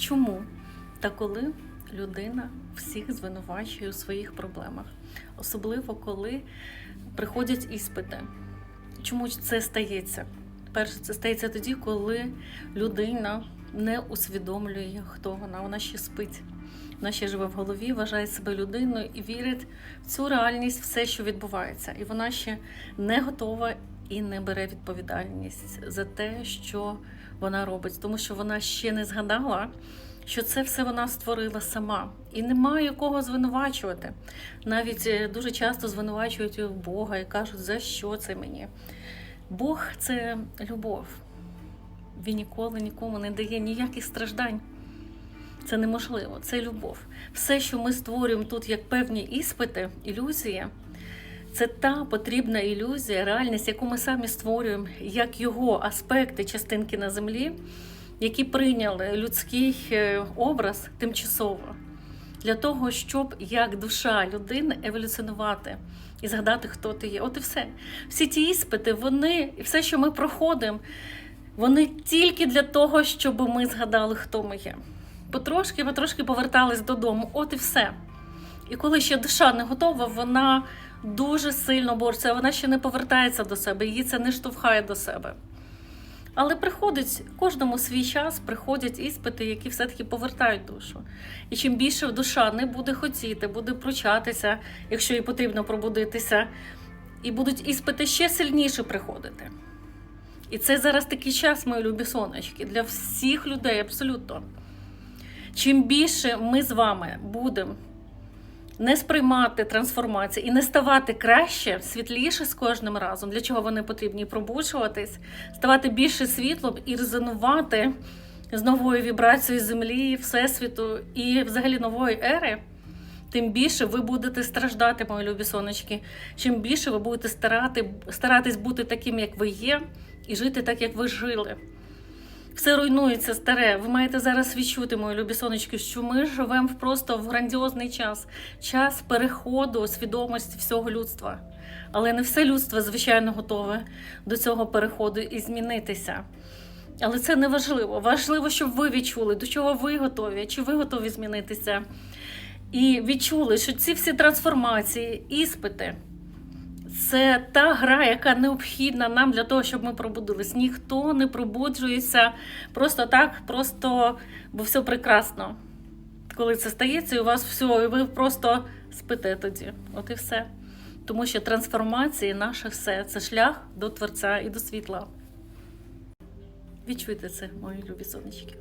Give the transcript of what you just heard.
Чому? Та коли людина всіх звинувачує у своїх проблемах, особливо коли приходять іспити. Чому це стається? Перше, це стається тоді, коли людина не усвідомлює, хто вона, вона ще спить. Вона ще живе в голові, вважає себе людиною і вірить в цю реальність, все, що відбувається. І вона ще не готова і не бере відповідальність за те, що вона робить, тому що вона ще не згадала, що це все вона створила сама, і немає кого звинувачувати. Навіть е, дуже часто звинувачують Бога і кажуть, за що це мені. Бог це любов. Він ніколи нікому не дає ніяких страждань. Це неможливо, це любов. Все, що ми створюємо тут як певні іспити, ілюзії, це та потрібна ілюзія, реальність, яку ми самі створюємо, як його аспекти, частинки на землі, які прийняли людський е, образ тимчасово для того, щоб як душа людини еволюціонувати і згадати, хто ти є. От і все. Всі ті іспити, вони і все, що ми проходимо, вони тільки для того, щоб ми згадали, хто ми є. Потрошки, потрошки повертались додому. От і все. І коли ще душа не готова, вона дуже сильно бореться, вона ще не повертається до себе, її це не штовхає до себе. Але приходить кожному свій час, приходять іспити, які все-таки повертають душу. І чим більше душа не буде хотіти, буде пручатися, якщо їй потрібно пробудитися, і будуть іспити ще сильніше приходити. І це зараз такий час, мої любі сонечки, для всіх людей абсолютно. Чим більше ми з вами будемо не сприймати трансформації і не ставати краще, світліше з кожним разом, для чого вони потрібні пробуджуватись, ставати більше світлом і резонувати з новою вібрацією землі, всесвіту і взагалі нової ери. Тим більше ви будете страждати, мої любі сонечки. Чим більше ви будете старати, старатись бути таким, як ви є, і жити так, як ви жили. Все руйнується старе. Ви маєте зараз відчути, мої любі сонечки, що ми живемо просто в грандіозний час, час переходу свідомості всього людства. Але не все людство, звичайно, готове до цього переходу і змінитися. Але це не важливо. Важливо, щоб ви відчули, до чого ви готові, чи ви готові змінитися. І відчули, що ці всі трансформації, іспити це та гра, яка необхідна нам для того, щоб ми пробудились. Ніхто не пробуджується просто так, просто бо все прекрасно. Коли це стається, і у вас все, і ви просто спите тоді. От і все. Тому що трансформації наше все це шлях до Творця і до світла. Відчуйте це, мої любі сонечки.